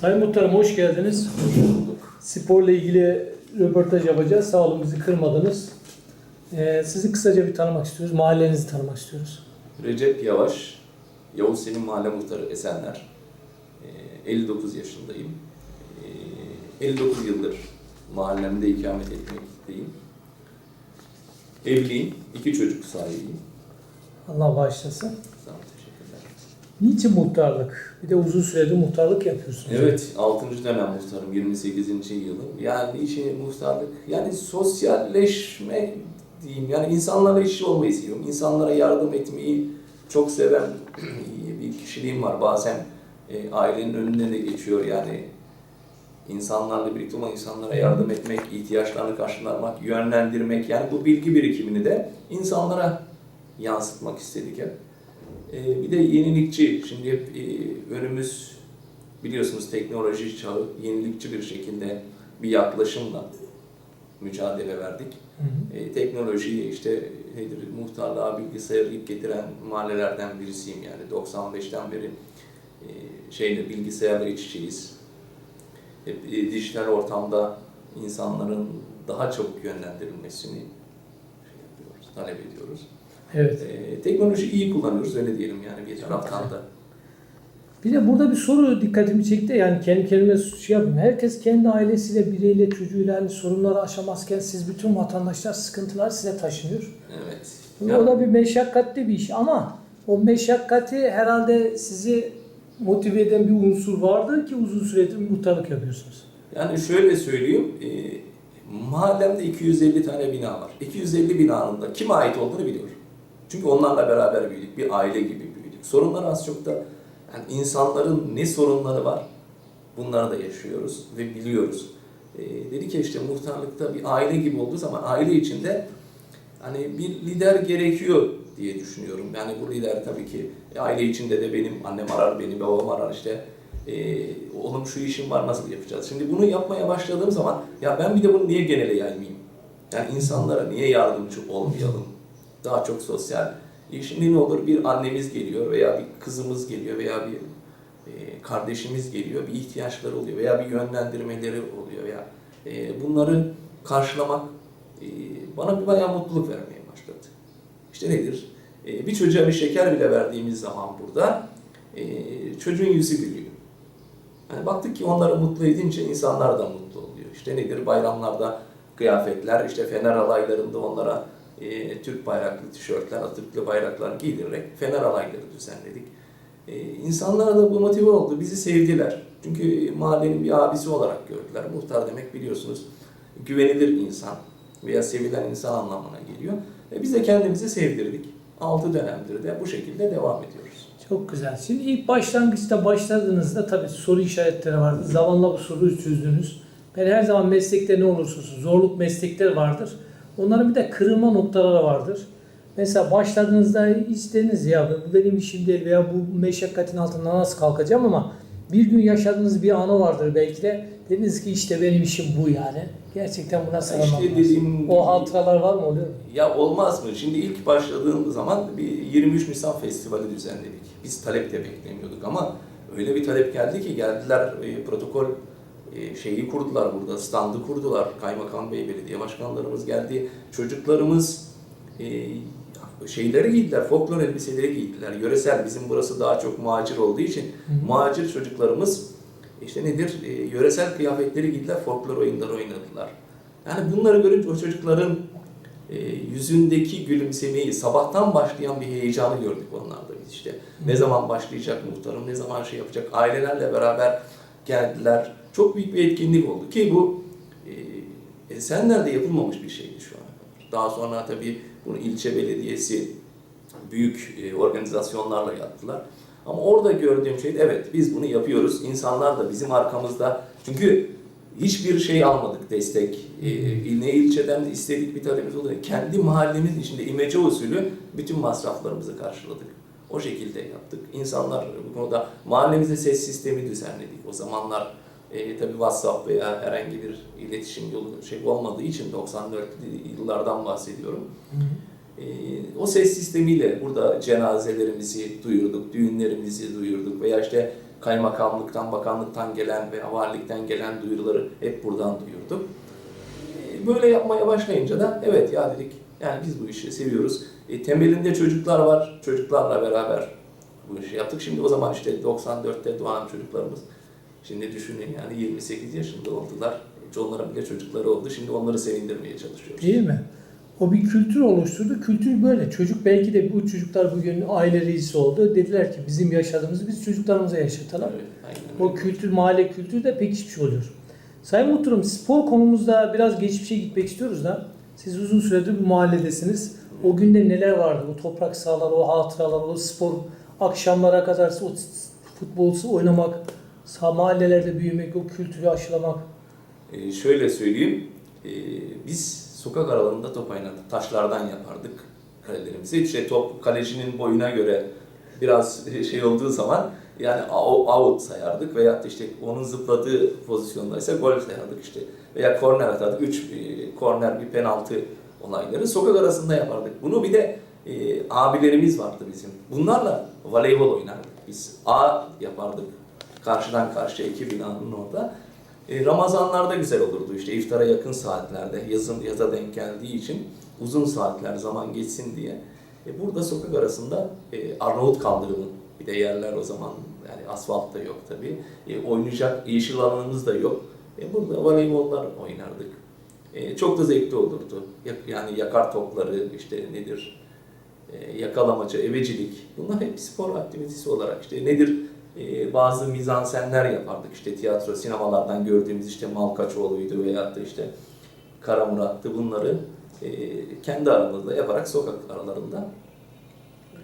Sayın Muhtarım hoş geldiniz. Sporla ilgili röportaj yapacağız. Sağlığımızı kırmadınız. Ee, sizi kısaca bir tanımak istiyoruz. Mahallenizi tanımak istiyoruz. Recep Yavaş, Yavuz Selim Mahalle Muhtarı Esenler. Ee, 59 yaşındayım. Ee, 59 yıldır mahallemde ikamet etmekteyim. Evliyim, iki çocuk sahibiyim. Allah bağışlasın. Niçin muhtarlık? Bir de uzun süredir muhtarlık yapıyorsunuz. Evet, 6. dönem muhtarım, 28. yılım. Yani işi muhtarlık, yani sosyalleşme diyeyim. Yani insanlarla işi olmayı seviyorum. İnsanlara yardım etmeyi çok seven bir kişiliğim var. Bazen e, ailenin önüne de geçiyor yani. insanlarla birlikte olmak, insanlara yardım etmek, ihtiyaçlarını karşılamak, yönlendirmek. Yani bu bilgi birikimini de insanlara yansıtmak istedik hep. E, bir de yenilikçi, şimdi hep e, önümüz biliyorsunuz teknoloji çağı yenilikçi bir şekilde bir yaklaşımla mücadele verdik. Hı hı. E, teknolojiyi işte nedir muhtarlığa bilgisayarı ilk getiren mahallelerden birisiyim yani 95'ten beri e, şeyle bilgisayarla iç içeyiz. Hep e, dijital ortamda insanların daha çabuk yönlendirilmesini şey yapıyoruz, talep ediyoruz. Evet. E, teknoloji iyi kullanıyoruz öyle diyelim yani bir taraftan. Bir de burada bir soru dikkatimi çekti. Yani kendi kendime şey yapayım. Herkes kendi ailesiyle, bireyle, çocuğuyla hani sorunları aşamazken siz bütün vatandaşlar sıkıntılar size taşınıyor. Evet. O da bir meşakkatli bir iş ama o meşakkati herhalde sizi motive eden bir unsur vardır ki uzun süredir muhtarlık yapıyorsunuz. Yani şöyle söyleyeyim, e, mahallemde 250 tane bina var. 250 binanın da kime ait olduğunu biliyorum. Çünkü onlarla beraber büyüdük, bir aile gibi büyüdük. Sorunlar az çok da yani insanların ne sorunları var bunları da yaşıyoruz ve biliyoruz. E, dedi ki işte muhtarlıkta bir aile gibi olduğu zaman aile içinde hani bir lider gerekiyor diye düşünüyorum. Yani bu lider tabii ki e, aile içinde de benim annem arar beni, babam arar işte e, oğlum şu işim var nasıl yapacağız? Şimdi bunu yapmaya başladığım zaman ya ben bir de bunu niye genele yaymayayım? Yani insanlara niye yardımcı olmayalım? Daha çok sosyal. E, Şimdi ne olur bir annemiz geliyor veya bir kızımız geliyor veya bir e, kardeşimiz geliyor, bir ihtiyaçları oluyor veya bir yönlendirmeleri oluyor veya e, bunları karşılamak e, bana bir bayağı mutluluk vermeye başladı. İşte nedir? E, bir çocuğa bir şeker bile verdiğimiz zaman burada e, çocuğun yüzü gülüyor. Yani baktık ki onları mutlu edince insanlar da mutlu oluyor. İşte nedir? Bayramlarda kıyafetler, işte fener alaylarında onlara e, Türk bayraklı tişörtler, Atatürk'lü bayraklar giydirerek fener alayları düzenledik. E, insanlara da bu motive oldu. Bizi sevdiler. Çünkü mahallenin bir abisi olarak gördüler. Muhtar demek biliyorsunuz güvenilir insan veya sevilen insan anlamına geliyor. E, biz de kendimizi sevdirdik. 6 dönemdir de bu şekilde devam ediyoruz. Çok güzel. Şimdi ilk başlangıçta başladığınızda tabii soru işaretleri vardı. Zamanla bu soruyu çözdünüz. Ben her zaman meslekte ne olursa olsun zorluk meslekler vardır. Onların bir de kırılma noktaları vardır. Mesela başladığınızda hiç dediniz ya bu benim işim değil veya bu meşakkatin altından nasıl kalkacağım ama bir gün yaşadığınız bir anı vardır belki de. Dediniz ki işte benim işim bu yani. Gerçekten buna İşte sarılmam lazım. dediğim O hatıralar var mı oluyor? Ya olmaz mı? Şimdi ilk başladığım zaman bir 23 Nisan Festivali düzenledik. Biz talep de beklemiyorduk ama öyle bir talep geldi ki geldiler e, protokol şeyi kurdular burada, standı kurdular. Kaymakam Bey, belediye başkanlarımız geldi. Çocuklarımız e, şeyleri giydiler, folklor elbiseleri giydiler. Yöresel, bizim burası daha çok macir olduğu için hı. macir çocuklarımız işte nedir? E, yöresel kıyafetleri giydiler, folklor oyunları oynadılar. Yani bunları görünce o çocukların e, yüzündeki gülümsemeyi, sabahtan başlayan bir heyecanı gördük onlarda biz işte. Ne zaman başlayacak muhtarım, ne zaman şey yapacak, ailelerle beraber geldiler. Çok büyük bir etkinlik oldu ki bu e, Esenler'de yapılmamış bir şeydi şu ana kadar. Daha sonra tabii bunu ilçe belediyesi büyük e, organizasyonlarla yaptılar. Ama orada gördüğüm şey evet biz bunu yapıyoruz. İnsanlar da bizim arkamızda. Çünkü hiçbir şey almadık destek. E, ne ilçeden de istedik bir talebimiz oldu. Kendi mahallemiz içinde imece usulü bütün masraflarımızı karşıladık. O şekilde yaptık. İnsanlar bu konuda mahallemizde ses sistemi düzenledik. O zamanlar e, tabii WhatsApp veya herhangi bir iletişim yolu şey olmadığı için 94 yıllardan bahsediyorum. E, o ses sistemiyle burada cenazelerimizi duyurduk, düğünlerimizi duyurduk veya işte kaymakamlıktan, bakanlıktan gelen ve valilikten gelen duyuruları hep buradan duyurduk. E, Böyle yapmaya başlayınca da evet ya dedik yani biz bu işi seviyoruz. E, temelinde çocuklar var. Çocuklarla beraber bu işi yaptık. Şimdi o zaman işte 94'te doğan çocuklarımız. Şimdi düşünün yani 28 yaşında oldular. Hiç onların bile çocukları oldu. Şimdi onları sevindirmeye çalışıyoruz. Değil mi? O bir kültür oluşturdu. Kültür böyle. Çocuk belki de bu çocuklar bugün aile reisi oldu. Dediler ki bizim yaşadığımızı biz çocuklarımıza yaşatalım. Evet, aynen O kültür, mahalle kültürü de pekişmiş oluyor. Sayın Muhtarım, spor konumuzda biraz geçmişe gitmek istiyoruz da. Siz uzun süredir bu mahalledesiniz. O günde neler vardı? O toprak sahalar, o hatıralar, o spor akşamlara kadar o futbol oynamak, mahallelerde büyümek, o kültürü aşılamak. Ee, şöyle söyleyeyim. Ee, biz sokak aralarında top oynardık. Taşlardan yapardık kalelerimizi. İşte top kalecinin boyuna göre biraz şey olduğu zaman yani out sayardık veya işte onun zıpladığı pozisyonda ise gol sayardık işte. Veya korner atardık. Üç e, korner bir penaltı olayları sokak arasında yapardık. Bunu bir de e, abilerimiz vardı bizim. Bunlarla voleybol oynardık. Biz A yapardık. Karşıdan karşıya iki binanın orada. E, Ramazanlarda güzel olurdu işte iftara yakın saatlerde yazın yaza denk geldiği için uzun saatler zaman geçsin diye. E, burada sokak arasında e, Arnavut kaldırımı bir de yerler o zaman yani asfalt da yok tabi. E, oynayacak yeşil alanımız da yok. E, burada voleybollar oynardık. E, çok da zevkli olurdu. Yani yakar topları işte nedir? E, yakalamaca, evecilik bunlar hep spor aktivitesi olarak işte nedir? E, bazı mizansenler yapardık işte tiyatro, sinemalardan gördüğümüz işte Malkaçoğlu'ydu veyahut da işte Kara Murat'tı bunları e, kendi aramızda yaparak sokak aralarında e,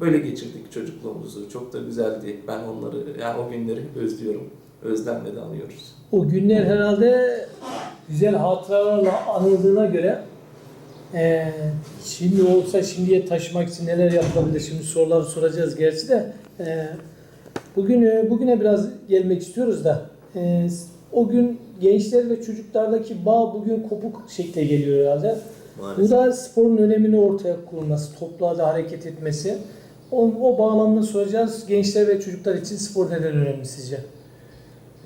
böyle geçirdik çocukluğumuzu. Çok da güzeldi. Ben onları yani o günleri özlüyorum. Özlemle de anıyoruz. O günler herhalde güzel hatıralarla anıldığına göre eee, şimdi olsa şimdiye taşımak için neler yapılabilir? Şimdi soruları soracağız gerçi de. Eee, bugün e, bugüne biraz gelmek istiyoruz da. eee, o gün gençler ve çocuklardaki bağ bugün kopuk şekle geliyor herhalde. Bu da sporun önemini ortaya koyması, toplu halde hareket etmesi. O, o bağlamda soracağız. Gençler ve çocuklar için spor neden önemli sizce?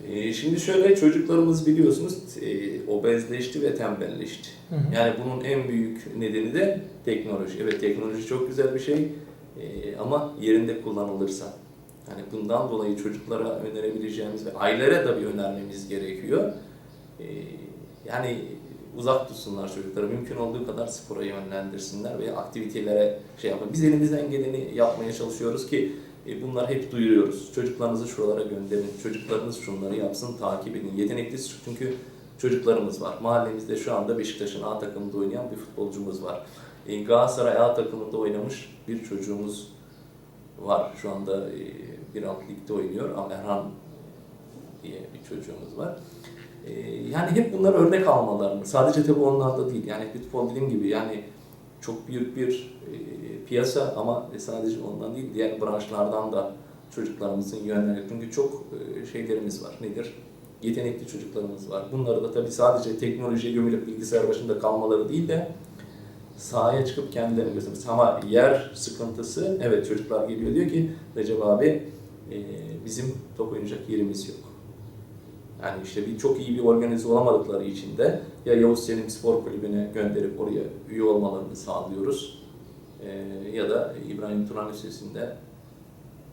Ee, Şimdi şöyle çocuklarımız biliyorsunuz e, obezleşti ve tembelleşti. Hı hı. Yani bunun en büyük nedeni de teknoloji. Evet teknoloji çok güzel bir şey e, ama yerinde kullanılırsa. Yani bundan dolayı çocuklara önerebileceğimiz ve ailelere tabii önermemiz gerekiyor. E, Yani uzak tutsunlar çocukları. Mümkün olduğu kadar spora yönlendirsinler ve aktivitelere şey yapın. Biz elimizden geleni yapmaya çalışıyoruz ki e, bunlar hep duyuruyoruz. Çocuklarınızı şuralara gönderin. Çocuklarınız şunları yapsın, takip edin. Yetenekli çünkü çocuklarımız var. Mahallemizde şu anda Beşiktaş'ın A takımında oynayan bir futbolcumuz var. E, Galatasaray A takımında oynamış bir çocuğumuz var. Şu anda e, bir alt ligde oynuyor. Amerhan diye bir çocuğumuz var. E, Yani hep bunlar örnek almalarını. Sadece tabii onlarda değil. Yani futbol dediğim gibi yani çok büyük bir e, piyasa ama sadece ondan değil diğer branşlardan da çocuklarımızın yönlendirmek. Çünkü çok e, şeylerimiz var. Nedir? Yetenekli çocuklarımız var. Bunları da tabii sadece teknolojiye gömülüp bilgisayar başında kalmaları değil de sahaya çıkıp kendilerini göstermesi. Ama yer sıkıntısı, evet çocuklar geliyor diyor ki Recep abi bizim top oynayacak yerimiz yok. Yani işte bir çok iyi bir organize olamadıkları için de ya Yavuz Selim Spor Kulübü'ne gönderip oraya üye olmalarını sağlıyoruz. Ee, ya da İbrahim Turan Lisesi'nde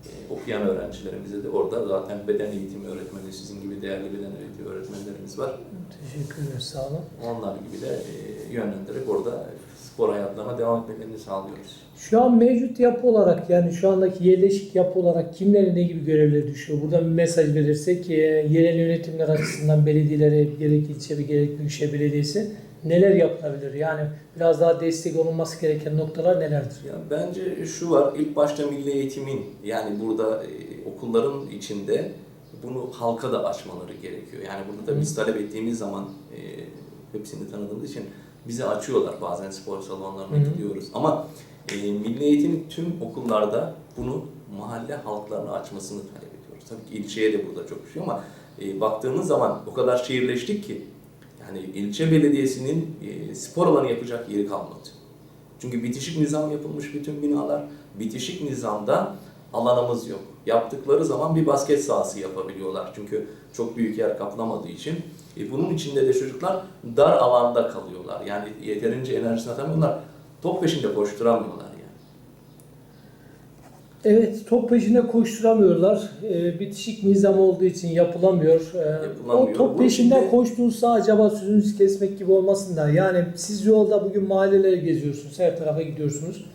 e, okuyan öğrencilerimize de orada zaten beden eğitimi öğretmeni, sizin gibi değerli beden eğitimi öğretmenlerimiz var. Teşekkür ederiz. Sağ olun. Onlar gibi de e, yönlendirerek orada spor hayatlarına devam etmelerini sağlıyoruz. Şu an mevcut yapı olarak yani şu andaki yerleşik yapı olarak kimlere ne gibi görevler düşüyor? Buradan bir mesaj verirsek e, yerel yönetimler açısından belediyelere gerek ilçe ve gerek büyükşehir belediyesi neler yapılabilir? Yani biraz daha destek olunması gereken noktalar nelerdir? Ya bence şu var, ilk başta milli eğitimin yani burada e, okulların içinde bunu halka da açmaları gerekiyor. Yani bunu da biz talep ettiğimiz zaman e, hepsini tanıdığımız için bize açıyorlar bazen spor salonlarına Hı hı. gidiyoruz. Ama e, milli eğitim tüm okullarda bunu mahalle halklarına açmasını talep ediyoruz. Tabii ki ilçeye de burada çok düşüyor ama e, baktığımız zaman o kadar şehirleştik ki yani ilçe belediyesinin e, spor alanı yapacak yeri kalmadı. Çünkü bitişik nizam yapılmış bütün binalar. Bitişik nizamda alanımız yok. Yaptıkları zaman bir basket sahası yapabiliyorlar. Çünkü çok büyük yer kaplamadığı için. E, bunun içinde de çocuklar dar alanda kalıyorlar. Yani yeterince enerjisini atamıyorlar. Top peşinde koşturamıyorlar yani. Evet, top peşinde koşturamıyorlar. Ee, bitişik nizam olduğu için yapılamıyor. Ee, Yapılamıyor. O top peşinden şimdi- koştuğunuzda acaba sözünüzü kesmek gibi olmasın da. Yani siz yolda bugün mahalleleri geziyorsunuz, her tarafa gidiyorsunuz.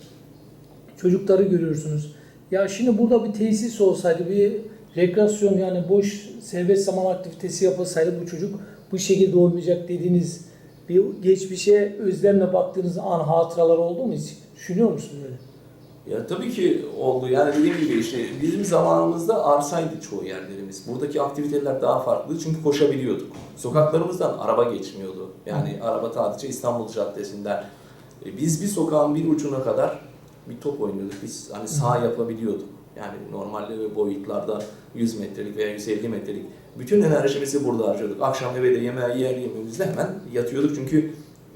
Çocukları görüyorsunuz. Ya şimdi burada bir tesis olsaydı, bir rekreasyon yani boş serbest zaman aktivitesi yapılsaydı bu çocuk bu şekilde olmayacak dediğiniz bir geçmişe özlemle baktığınız an hatıralar oldu mu hiç? Düşünüyor musunuz öyle? Ya tabii ki oldu. Yani dediğim gibi işte bizim zamanımızda arsaydı çoğu yerlerimiz. Buradaki aktiviteler daha farklı çünkü koşabiliyorduk. Sokaklarımızdan araba geçmiyordu. Yani araba sadece İstanbul Caddesi'nden. E, Biz bir sokağın bir ucuna kadar bir top oynuyorduk. Biz hani sağ yapabiliyorduk. Yani normalde boyutlarda 100 metrelik veya 150 metrelik. Bütün enerjimizi burada harcıyorduk. Akşam eve de yemeği yer yememizde hemen yatıyorduk çünkü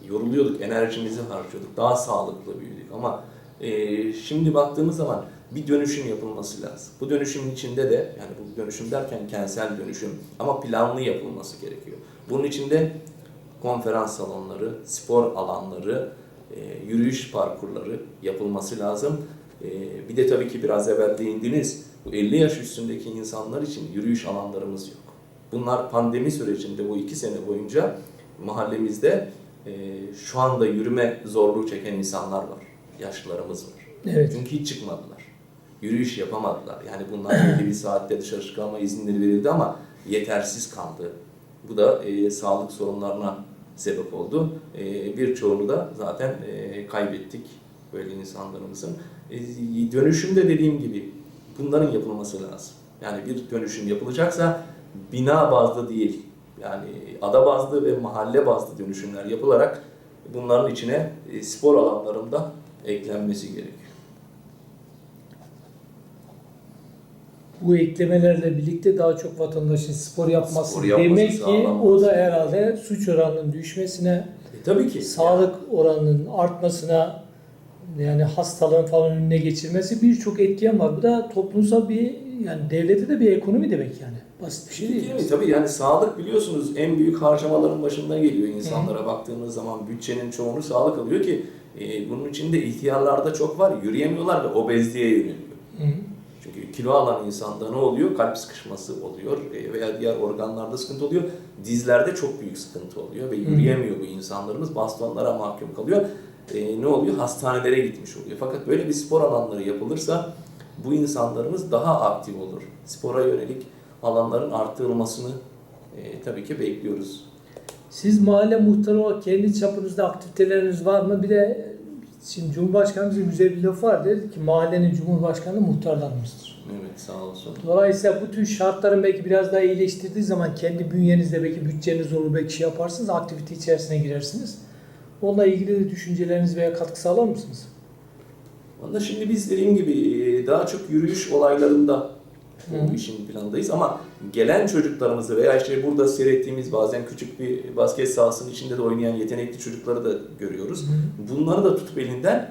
yoruluyorduk, enerjimizi harcıyorduk. Daha sağlıklı büyüdük ama ee, şimdi baktığımız zaman bir dönüşüm yapılması lazım. Bu dönüşümün içinde de yani bu dönüşüm derken kentsel dönüşüm ama planlı yapılması gerekiyor. Bunun içinde konferans salonları, spor alanları, e, yürüyüş parkurları yapılması lazım. E, bir de tabii ki biraz evvel değindiniz, bu 50 yaş üstündeki insanlar için yürüyüş alanlarımız yok. Bunlar pandemi sürecinde bu iki sene boyunca mahallemizde e, şu anda yürüme zorluğu çeken insanlar var. Yaşlılarımız var. Evet. Çünkü hiç çıkmadılar. Yürüyüş yapamadılar. Yani bunlar belli bir saatte dışarı çıkama izinleri verildi ama yetersiz kaldı. Bu da e, sağlık sorunlarına sebep oldu. E, birçoğunu da zaten e, kaybettik böyle insanlarımızın. E, dönüşümde dediğim gibi bunların yapılması lazım. Yani bir dönüşüm yapılacaksa bina bazlı değil. Yani ada bazlı ve mahalle bazlı dönüşümler yapılarak bunların içine e, spor alanlarında eklenmesi gerekiyor. bu eklemelerle birlikte daha çok vatandaşın spor yapması Spor yapması, demek ki o da herhalde suç oranının düşmesine, E, tabii ki. sağlık oranının artmasına yani hastalığın falan önüne geçirmesi birçok etken var. Bu da toplumsal bir yani devlete de bir ekonomi demek yani. Basit bir şey değil. Değil mi? Tabii yani sağlık biliyorsunuz en büyük harcamaların başında geliyor insanlara baktığınız zaman bütçenin çoğunu sağlık alıyor ki e, bunun içinde ihtiyarlarda çok var. Yürüyemiyorlar ve obezliğe yöneliyor. Hı. Çünkü kilo alan insanda ne oluyor? Kalp sıkışması oluyor e, veya diğer organlarda sıkıntı oluyor. Dizlerde çok büyük sıkıntı oluyor ve yürüyemiyor bu insanlarımız. Bastonlara mahkum kalıyor. E, ne oluyor? Hastanelere gitmiş oluyor. Fakat böyle bir spor alanları yapılırsa bu insanlarımız daha aktif olur. Spora yönelik alanların artırılmasını e, tabii ki bekliyoruz. Siz mahalle muhtarı olarak kendi çapınızda aktiviteleriniz var mı? Bir de şimdi Cumhurbaşkanımızın güzel bir lafı var. Dedi ki mahallenin Cumhurbaşkanı muhtarlarımızdır. Evet sağ olsun. Dolayısıyla bu tür şartların belki biraz daha iyileştirdiği zaman kendi bünyenizde belki bütçeniz olur belki şey yaparsınız, aktivite içerisine girersiniz. Onunla ilgili de düşünceleriniz veya katkı sağlar mısınız? Valla şimdi biz dediğim gibi e, daha çok yürüyüş olaylarında Hı. bu işin planındayız ama gelen çocuklarımızı veya işte burada seyrettiğimiz bazen küçük bir basket sahasının içinde de oynayan yetenekli çocukları da görüyoruz. Bunları da tutup elinden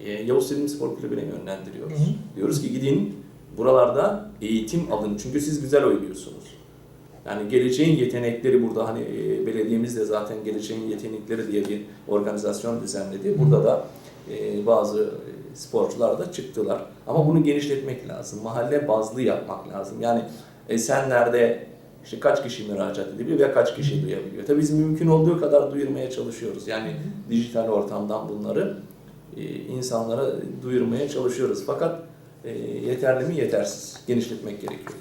e, Yavuz Selim Spor Kulübü'ne yönlendiriyoruz. Hı hı. Diyoruz ki gidin buralarda eğitim alın çünkü siz güzel oynuyorsunuz. Yani geleceğin yetenekleri burada hani e, belediyemiz de zaten geleceğin yetenekleri diye bir organizasyon düzenledi. Burada da e, bazı e, sporcular da çıktılar. Ama bunu genişletmek lazım. Mahalle bazlı yapmak lazım. Yani Esenler'de işte kaç kişi müracaat edebiliyor veya kaç kişi duyabiliyor. Tabii biz mümkün olduğu kadar duyurmaya çalışıyoruz. Yani dijital ortamdan bunları insanlara duyurmaya çalışıyoruz. Fakat yeterli mi? Yetersiz. Genişletmek gerekiyor.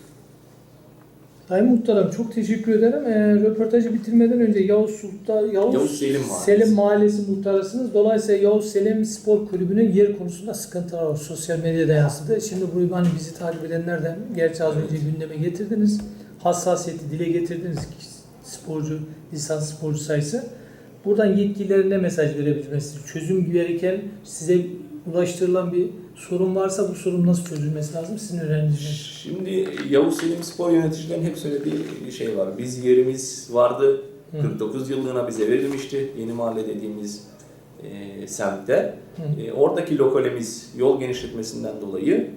Sayın Muhtarım çok teşekkür ederim. Ee, röportajı bitirmeden önce Yavuz Sultan, Yavuz, Yavuz Selim Mahallesi. Selim Mahallesi muhtarısınız. Dolayısıyla Yavuz Selim Spor Kulübü'nün yer konusunda sıkıntılar var. Sosyal medyada yansıdı. Şimdi burayı hani bizi takip edenlerden gerçi az önce gündeme getirdiniz. Hassasiyeti dile getirdiniz ki sporcu, lisans sporcu sayısı. Buradan yetkililerine mesaj verebilmesi, çözüm gereken size ulaştırılan bir sorun varsa bu sorun nasıl çözülmesi lazım sizin öğrenciniz? Şimdi Yavuz Selim Spor yöneticilerin hep söylediği şey var. Biz yerimiz vardı. Hı. 49 yıllığına bize verilmişti. Yeni Mahalle dediğimiz e, semtte. Hı. E, oradaki lokalimiz yol genişletmesinden dolayı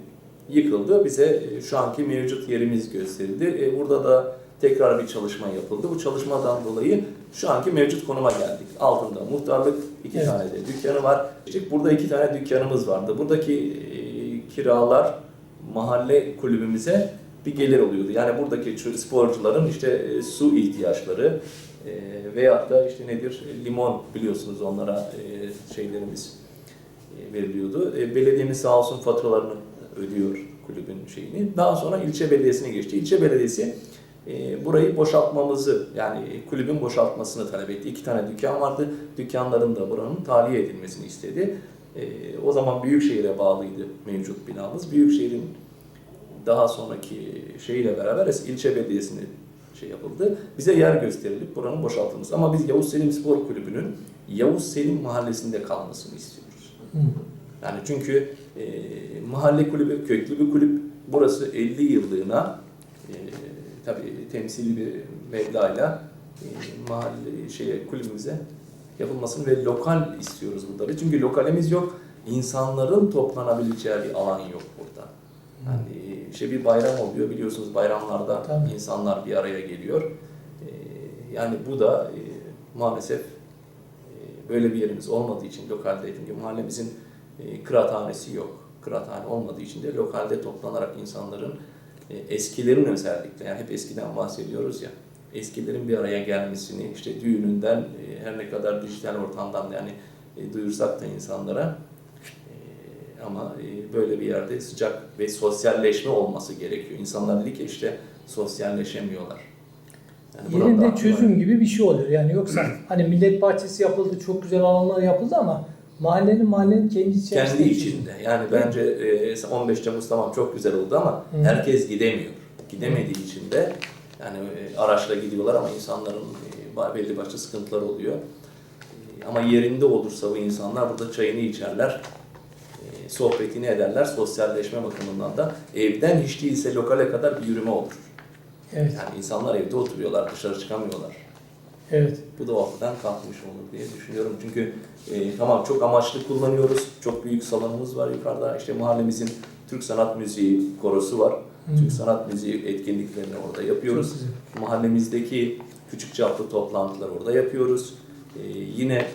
yıkıldı. Bize e, şu anki mevcut yerimiz gösterildi. E, Burada da tekrar bir çalışma yapıldı. Bu çalışmadan dolayı şu anki mevcut konuma geldik. Altında muhtarlık, iki Evet. tane de dükkanı var. Burada iki tane dükkanımız vardı. Buradaki e, kiralar mahalle kulübümüze bir gelir oluyordu. Yani buradaki sporcuların işte e, su ihtiyaçları e, veyahut da işte nedir E, limon biliyorsunuz onlara e, şeylerimiz e, veriliyordu. E, belediyemiz sağ olsun faturalarını ödüyor kulübün şeyini. Daha sonra ilçe belediyesine geçti. İlçe belediyesi burayı boşaltmamızı yani kulübün boşaltmasını talep etti. İki tane dükkan vardı. Dükkanların da buranın tahliye edilmesini istedi. E, o zaman Büyükşehir'e bağlıydı mevcut binamız. Büyükşehir'in daha sonraki şeyiyle beraber ilçe belediyesine şey yapıldı. Bize yer gösterilip buranın boşaltılması. Ama biz Yavuz Selim Spor Kulübü'nün Yavuz Selim mahallesinde kalmasını istiyoruz. Yani çünkü e, mahalle kulübü, köklü bir kulüp. Burası 50 yıllığına e, tabii temsili bir meblağıyla e, mahalle şeye kulübümüze yapılmasını ve lokal istiyoruz burada. Çünkü lokalimiz yok. İnsanların toplanabileceği bir alan yok burada. Yani işte bir bayram oluyor biliyorsunuz bayramlarda Tabii. insanlar bir araya geliyor. E, yani bu da e, maalesef e, böyle bir yerimiz olmadığı için lokalde çünkü mahallemizin e, kıraathanesi yok. Kıraathane olmadığı için de lokalde toplanarak insanların e, eskilerin özellikle yani hep eskiden bahsediyoruz ya eskilerin bir araya gelmesini işte düğününden e, her ne kadar dijital ortamdan yani e, duyursak da insanlara e, ama e, böyle bir yerde sıcak ve sosyalleşme olması gerekiyor. İnsanlar dedi ki işte sosyalleşemiyorlar. Yani Yerinde çözüm gibi bir şey oluyor. Yani yoksa hani millet bahçesi yapıldı, çok güzel alanlar yapıldı ama mahallenin mahallenin kendi içerisinde. kendi içinde. Yani bence e, 15 Temmuz tamam çok güzel oldu ama Hı. herkes gidemiyor. Gidemediği için de yani e, araçla gidiyorlar ama insanların e, belli başlı sıkıntılar oluyor. E, Ama yerinde olursa bu insanlar burada çayını içerler, e, sohbetini ederler, sosyalleşme bakımından da evden hiç değilse lokale kadar bir yürüme olur. Evet, Yani insanlar evde oturuyorlar, dışarı çıkamıyorlar. Evet. Bu da ortadan kalkmış olur diye düşünüyorum. Çünkü e, tamam çok amaçlı kullanıyoruz. Çok büyük salonumuz var yukarıda. İşte mahallemizin Türk Sanat Müziği korosu var. Hı. Türk Sanat Müziği etkinliklerini orada yapıyoruz. Mahallemizdeki küçük çaplı toplantıları orada yapıyoruz. E, yine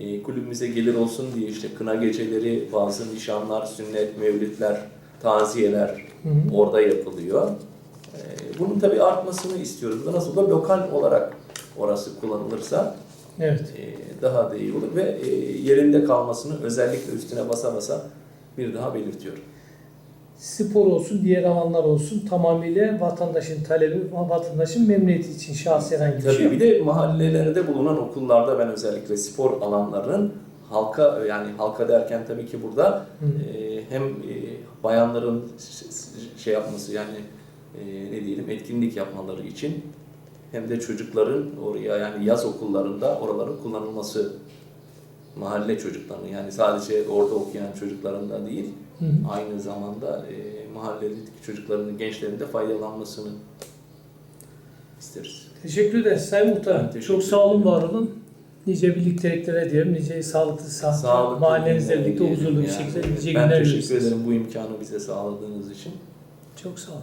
e, kulübümüze gelir olsun diye işte kına geceleri, bazı nişanlar, sünnet, mevlütler, taziyeler Hı hı. orada yapılıyor. E, bunun tabii artmasını istiyoruz. Bu da nasıl da lokal olarak orası kullanılırsa Evet. e, daha da iyi olur ve e, yerinde kalmasını özellikle üstüne basa basa bir daha belirtiyorum. Spor olsun, diğer alanlar olsun tamamıyla vatandaşın talebi, vatandaşın memnuniyeti için şahsi herhangi bir şey Tabii bir de mahallelerde bulunan okullarda ben özellikle spor alanlarının halka yani halka derken tabii ki burada Hı. e, hem e, bayanların şey yapması yani e, ne diyelim etkinlik yapmaları için hem de çocukların oraya yani yaz okullarında oraların kullanılması mahalle çocuklarının yani sadece orada okuyan çocukların da değil Hı hı. aynı zamanda e, mahalledeki çocukların gençlerin de faydalanmasını isteriz. Teşekkür ederiz Sayın Ben teşekkür Çok sağ olun, var olun. Nice birlikteliklere diyelim, nice sağlıklı, sağlıklı, Sağlıklı mahallenizle birlikte huzurlu bir şekilde nice Ben günler teşekkür diliyoruz. ederim bu imkanı bize sağladığınız için. Çok sağ olun.